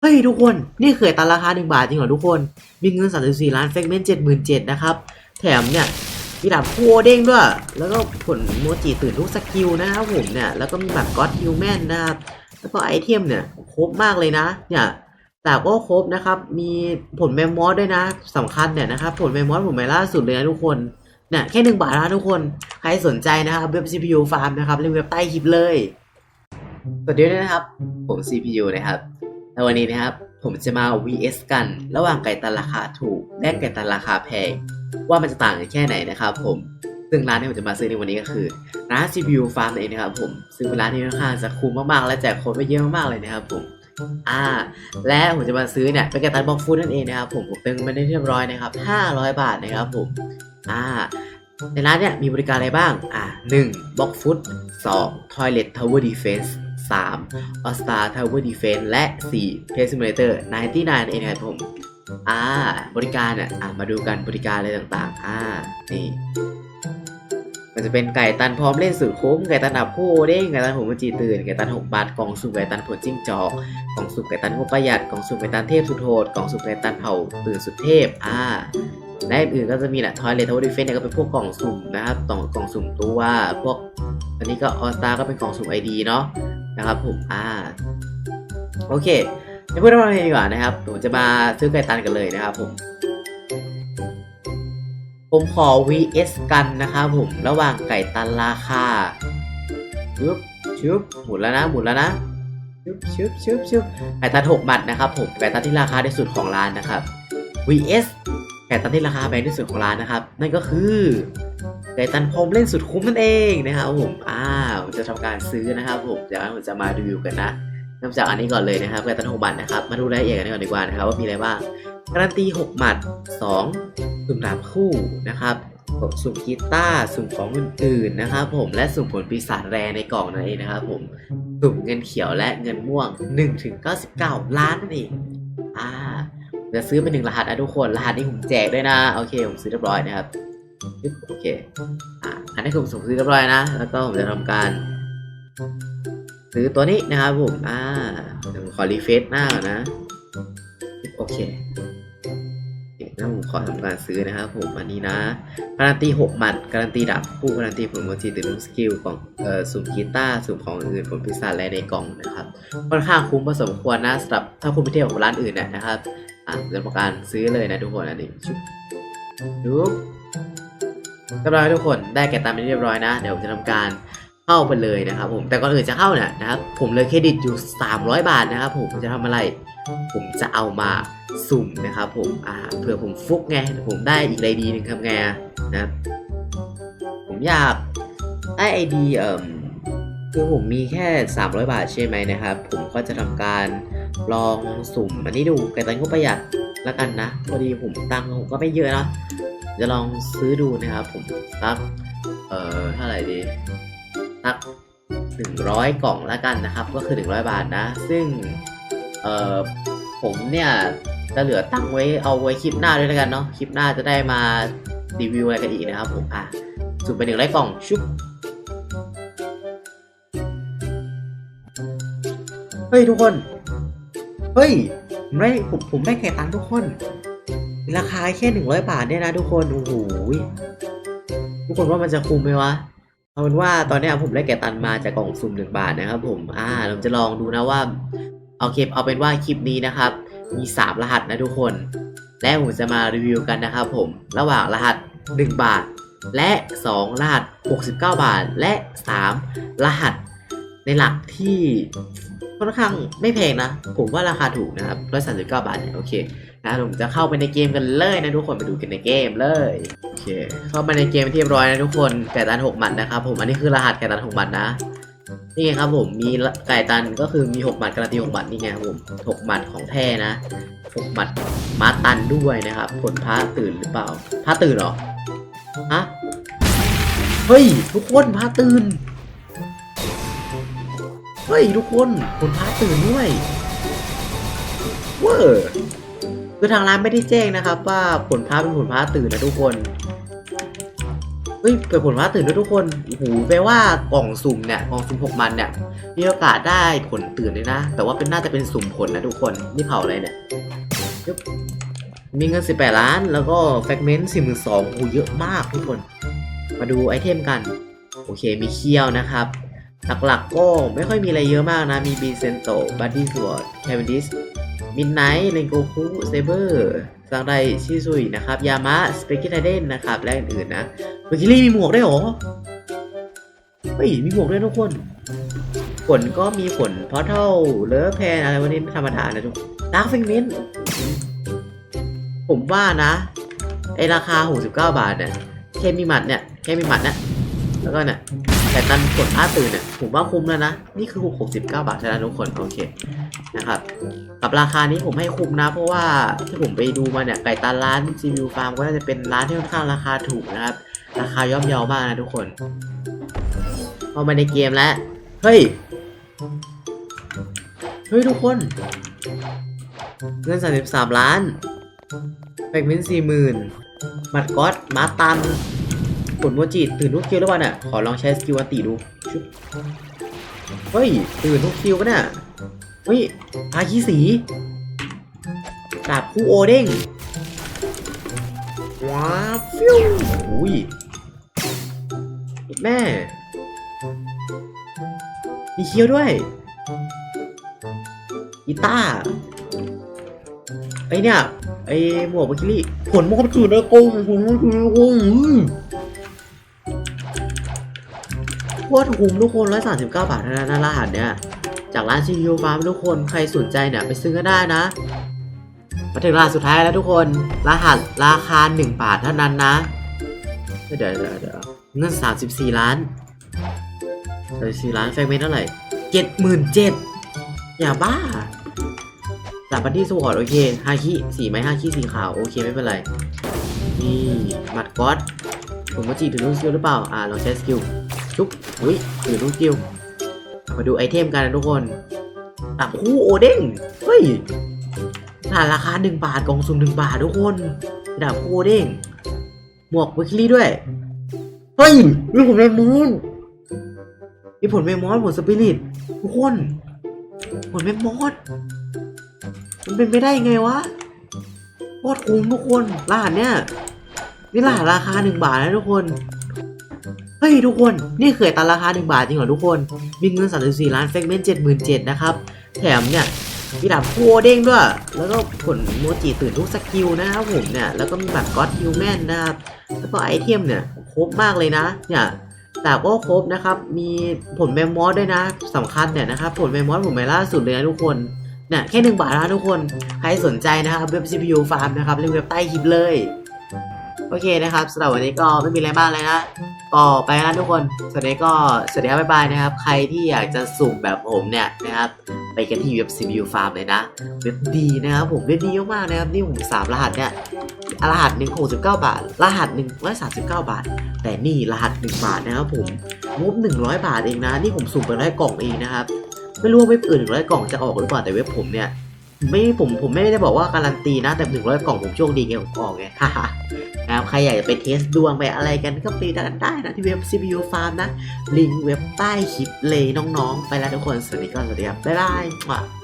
เฮ้ยทุกคน นี่เคยตันราคาหนึ่งบาทจริงเหรอทุกคน มีเงิน 34 ล้านเซกเมนต์77,000นะครับ แถมเนี่ย มีดาบคูโอเด้งด้วย แล้วก็ผลโมจิตื่นทุกสกิลนะครับผมเนี่ย แล้วก็มีแบบก็อดฮิวแมนนะครับ แล้วก็ไอเทมเนี่ยครบมากเลยนะ เนี่ยดาบก็ครบนะครับ มีผลแมมมอสด้วยนะสำคัญเนี่ยนะครับ ผลแมมมอสผมไปล่าสุดเลยนะทุกคน เนี่ยแค่หนึ่งบาทนะทุกคน ใครสนใจนะครับเว็บ CPU Farm นะครับเล่นเว็บใต้คลิปเลยสวัสดีด้วยนะครับ ผม CPU นะครับ แล้ววันนี้นะครับ ผมจะมา vs กัน ระหว่างไก่ตันราคาถูก และไก่ตันราคาแพง ว่ามันจะต่างกันแค่ไหนนะครับผม ซึ่งร้านที่ผมจะมาซื้อในวันนี้ก็คือร้าน CPU Farm นั่นเองนะครับผม ซึ่งเป็นร้านที่ค่อนข้างจะคุ้มมากๆ และแจกโค้ดไปเยอะมากๆเลยนะครับผมอ่า และผมจะมาซื้อเนี่ยเป็นไก่ตันบ็อกฟูดนั่นเองนะครับผม ผมเติมมาได้เรียบร้อยนะครับ500 บาทนะครับผม อ่าในร้านเนี่ยมีบริการอะไรบ้าง อ่า1 Box Food 2 Toilet Tower Defense 3 All Star Tower Defense และ 4 Pet Simulator 99เองนะครับผม อ่า บริการเนี่ยอ่ามาดูกันบริการอะไรต่างๆ อ่า นี่ มันจะเป็นไก่ตันพร้อมเล่นสุดคุ้ม ไก่ตันดับคู่เด้งไก่ตันหัวมันจีตื่น ไก่ตันหกบาท กล่องสุ่มไก่ตันผลจิ้งจอก กล่องสุ่มไก่ตันงบประหยัด กล่องสุ่มไก่ตันเทพสุดโหด กล่องสุ่มไก่ตันเผ่าตื่นสุดเทพ อ่าและอื่นๆก็จะมีแหละทอยเลททาวเวอร์ดิเฟนเนี่ยก็เป็นพวกกล่องสุ่มนะครับกล่องกล่องสุ่มตัว พวกอันนี้ก็ออสตาก็เป็นกล่องสุ่มไอดีเนาะ นะครับผมอ่าโอเคไม่พูดอะไรดีกว่านะครับผมจะมาซื้อไก่ตันกันเลยนะครับผม ผมขอ vs กันนะครับผมระหว่างไก่ตันราคาชึบชึบหมุนแล้วนะหมุนแล้วนะชึบชึบชึบชึบไก่ตันหกบัตรนะครับผมไก่ตันที่ราคาที่สุดของร้านนะครับ vs ไก่ตันที่ราคาแพงที่สุดของร้านนะครับ นั่นก็คือไก่ตันพรมเล่นสุดคุ้มนั่นเองนะครับผมอ่า ผมจะทำการซื้อนะครับผมเดี๋ยวผมจะมารีวิวกันนะเริ่มจากอันนี้ก่อนเลยนะครับไก่ตันหกบัตรนะครับมาดูรายละเอียดกันก่อนดีกว่านะครับว่ามีอะไรบ้างการันตี6หมัด2สุ่มดาบคู่นะครับสุ่มกีตาร์สุ่มของอื่นๆนะครับผมและสุ่มผลปีศาจแรในกล่องนั่นเองนะครับผมสุ่มเงินเขียวและเงินม่วง1ถึง99 ล้านนั่นเองอ่าจะซื้อเป็นหนึ่งรหัสนะทุกคนรหัสนี้ผมแจกด้วยนะ โอเค ผมซื้อเรียบร้อยนะครับปึ๊บโอเคอ่าันนี้ผมส่งซื้อเรียบร้อยนะ แล้วก็ผมจะทำการ ซื้อตัวนี้นะครับผม อ่าผมขอรีเฟซหน้าก่อนนะ โอเคแล้วผมขอทำการซื้อนะครับผม อันนี้นะ การันตี 6 หมัด การันตีดับคู่การันตีผลโมจิติดลุสกิลของเอ่อสุ่มกีตาร์สุ่มของอื่นผลพิศาจและในกล่องนะครับ ค่อนข้างคุ้มพอสมควรนะสำหรับถ้าคุณไปเที่ยวกับร้านอื่นเนี่ยนะครับ อะจะประการซื้อเลยนะทุกคนอันนี้ชุบดู เรียบร้อยทุกคนได้แก่ตามนี้เรียบร้อยนะ เดี๋ยวผมจะทำการเข้าไปเลยนะครับผมแต่ก่อนอื่นจะเข้าเนี่ยนะครับผมเลยเครดิตอยู่ 300 บาทนะครับผมจะทำอะไร ผมจะเอามาสุ่มนะครับผมอ่าเผื่อผมฟุกไงผมได้อีกไอดีหนึ่งทำไงนะผมอยากได้ไอดีเอ่มคือผมมีแค่ 300 บาทใช่ไหมนะครับ ผมก็จะทำการลองสุ่มอันนี้ดูไก่ตันก็ประหยัดแล้วกันนะ พอดีผมตังค์ผมก็ไม่เยอะนะ จะลองซื้อดูนะครับผมสักเอ่อเท่าไหร่ดีสักหนึ่งร้อยกล่องล้วกันนะครับ ก็คือ100บาทนะ ซึ่งเอ่อผมเนี่ยจะเหลือตั้งไว้เอาไว้คลิปหน้าด้วยแล้วกันเนาะคลิปหน้าจะได้มารีวิวอะไรกันอีกนะครับผมอะสุ่มไปหนึ่งร้อยกล่องชุบเฮ้ยทุกคน เฮ้ยผมได้ผมผมได้แก่ตังค์ทุกคน ราคาแค่หนึ่งร้อยบาทเนี่ยนะทุกคน โอ้โห ทุกคนว่ามันจะคุ้มไหมวะ เอาเป็นว่าตอนนี้ผมได้แก่ตันมาจากกล่องสุ่มหนึ่งบาทนะครับผม อ่า เราจะลองดูนะว่าโอาเคปเอาเป็นว่าคลิปนี้นะครับ มี3รหัสนะทุกคน และผมจะมารีวิวกันนะครับผม ระหว่างรหัส1บาท และ 2 รหัส 69 บาท และ 3 รหัสในหลักที่ ค่อนข้างไม่แพงนะ ผมว่าราคาถูกนะครับ139บาทเนี่ยโอเคนะผมจะเข้าไปในเกมกันเลยนะทุกคนไปดูกันในเกมเลยโอเค เข้ามาในเกมที่เรียบร้อยนะทุกคนไก่ตัน6หมัดนะครับผมอันนี้คือรหัสไก่ตัน6หมัดนะนี่ไงครับผมมีไก่ตันก็คือมี6หมัดการันตี6หมัดนี่ไงครับผม6หมัดของแท้นะ6หมัดมาตันด้วยนะครับผลพระตื่นหรือเปล่าพระตื่นหรอฮะเฮ้ยทุกคนพระตื่น เฮ้ยทุกคนผลพระตื่นด้วยเวอร์คือทางร้านไม่ได้แจ้งนะครับ ว่าผลพระเป็นผลพระตื่นนะทุกคนเฮ้ยเปิดผลว่าตื่นด้วยทุกคนโอ้โหแปลว่ากล่องสุ่มเนี่ยกล่องสุ่มหกมันเนี่ยมีโอกาสได้ผลตื่นเลยนะ แต่ว่าเป็นน่าจะเป็นสุ่มผลนะทุกคนนี่เผาอะไรเนี่ยมีเงิน 18 ล้าน แล้วก็แฟกเมนต์42,000โอ้โหเยอะมากทุกคน มาดูไอเทมกัน โอเคมีเคี้ยวนะครับ หลักๆก็ไม่ค่อยมีอะไรเยอะมากนะ มีบีเซนโตบัดดี้สวอร์ดแคมดิสมินไนท์เลนโกคุเซเบอร์ซางไดชิซุยนะครับ ยามะ สเปกิไทเดนนะครับ และอื่นๆนะเบอร์คิลี่มีหมวกได้หรอ เฮ้ย มีหมวกด้วยทุกคน ผลก็มีผลพอเท่าเลอแพนอะไรวันนี้ไม่ธรรมดานะทุกดาร์คฟิงมินผมว่านะ ไอราคา 69 บาทเนี่ย แค่มีหมัดเนี่ย แค่มีหมัดเนี่ย แล้วก็เนี่ย แต่ตันกดอ้าตื่นเนี่ยผมว่าคุ้มแล้วนะ นี่คือ 69 บาทใช่ไหมทุกคน โอเค นะครับ กับราคานี้ผมให้คุ้มนะ เพราะว่าที่ผมไปดูมาเนี่ย ไก่ตาร้านซีวิวฟาร์มก็น่าจะเป็นร้านที่ค่อนข้างราคาถูกนะครับ ราคาย่อมเยาวมากนะทุกคนเข้ามาในเกมแล้ว เฮ้ย เฮ้ยทุกคน เงิน 33 ล้านแฟกเมนต์40,000บัตรก๊อตมาตัน ผลโมจิตื่นทุกคิวหรือเปล่านี่ยขอลองใช้สกิลอันติดูชุบเฮ้ย ตื่นทุกคิวปะเนี่ยเฮ้ยพาคีสีดาบคู่โอเด้งว้าฟิวอุ้ยแม่ มีเคียวด้วยกีตาร์ไอเนี่ย ไอหมวกบอร์คิลี่ผลมันจืดนะโกงผลมันจืดนะโกงอืม คตรคุ้มทุกคนร้อยสามสิบเก้าบาทเท่านั้นนะรหัสเนี่ย จากร้านซีอูฟาร์มทุกคนใครสนใจเนี่ยไปซื้อก็ได้นะ มาถึงรหัสสุดท้ายแล้วทุกคน รหัสราคา1บาทเท่านั้นนะ เดี๋ยวเดี๋ยวเดี๋ยวเงิน34ล้าน34ล้านแฟกเมนต์เท่าไหร่77,000อย่าบ้าจากบัตตี้สวอร์ดโอเคฮาคิสีไหมฮาคิสีขาว โอเคไม่เป็นไร นี่มัดก๊อตผมว่าจีถือลูกสกิลหรือเปล่า อ่าลองใช้สกิล ชุบอุ้ยถือลูกสกิลมาดูไอเทมกันนะทุกคนตับคู่โอเด้งเฮ้ยฐานราคา1บาทกล่องสุ่ม1บาททุกคนดาบคู่โอเด้งหมวกวิกลี่ด้วย เฮ้ยมีผลเมมอนมีผลเมมอนผลสปิริตทุกคนผลเมมอนมันเป็นไปได้ยังไงวะโคตรคุ้มทุกคนรหัสเนี่ยนี่รหัสราคา1บาทนะทุกคน เฮ้ยทุกคน นี่เคยตันราคา 1 บาทจริงเหรอทุกคน มีเงิน 34 ล้านเฟกเมนต์77,000นะครับ แถมเนี่ยมีดาบโอเด้งด้วย แล้วก็ผลโมจิตื่นทุกสกิลนะครับผมเนี่ย แล้วก็มีบัตรก็อดฮิวแมนนะครับ แล้วก็ไอเทมเนี่ยครบมากเลยนะ เนี่ยดาบก็ครบนะครับ มีผลแมมมอสด้วยนะสำคัญเนี่ยนะครับ ผลแมมมอสผมไปล่าสุดเลยนะทุกคนเนี่ยแค่หนึ่งบาทนะทุกคน ใครสนใจนะครับเว็บ CPU Farm นะครับเรียกเว็บใต้คลิปเลย โอเคนะครับสำหรับวันนี้ก็ไม่มีอะไรมากเลยนะก็ไปแล้วทุกคนสวัสดีก็สวัสดีครับบ๊ายบายนะครับ ใครที่อยากจะสุ่มแบบผมเนี่ยนะครับไปกันที่เว็บ CPU Farm เลยนะเว็บดีนะครับผมเว็บดีมากๆนะครับนี่ผมสามรหัสเนี่ยรหัสหนึ่งหกสิบเก้าบาท รหัสหนึ่งร้อยสามสิบเก้าบาท แต่นี่รหัสหนึ่งบาทนะครับผมงบหนึ่งร้อยบาทเองนะ นี่ผมสุ่มไปร้อยกล่องเองนะครับไม่รู้ว่าเว็บอื่นหนึ่งร้อยกล่องจะออกหรือเปล่าแต่เว็บผมเนี่ย ไม่ผมผมไม่ได้บอกว่าการันตีนะ แต่ถึงร้อยกล่องผมโชคดีไงผมออกไงนะครับใครอยากจะไปเทสดวงไปอะไรกันก็ไปกันได้นะ ที่เว็บ CPU Farm นะ ลิงก์เว็บใต้คลิปเลยน้องๆ ไปแล้วทุกคน สวัสดีก่อนสวัสดีครับ บ๊ายบาย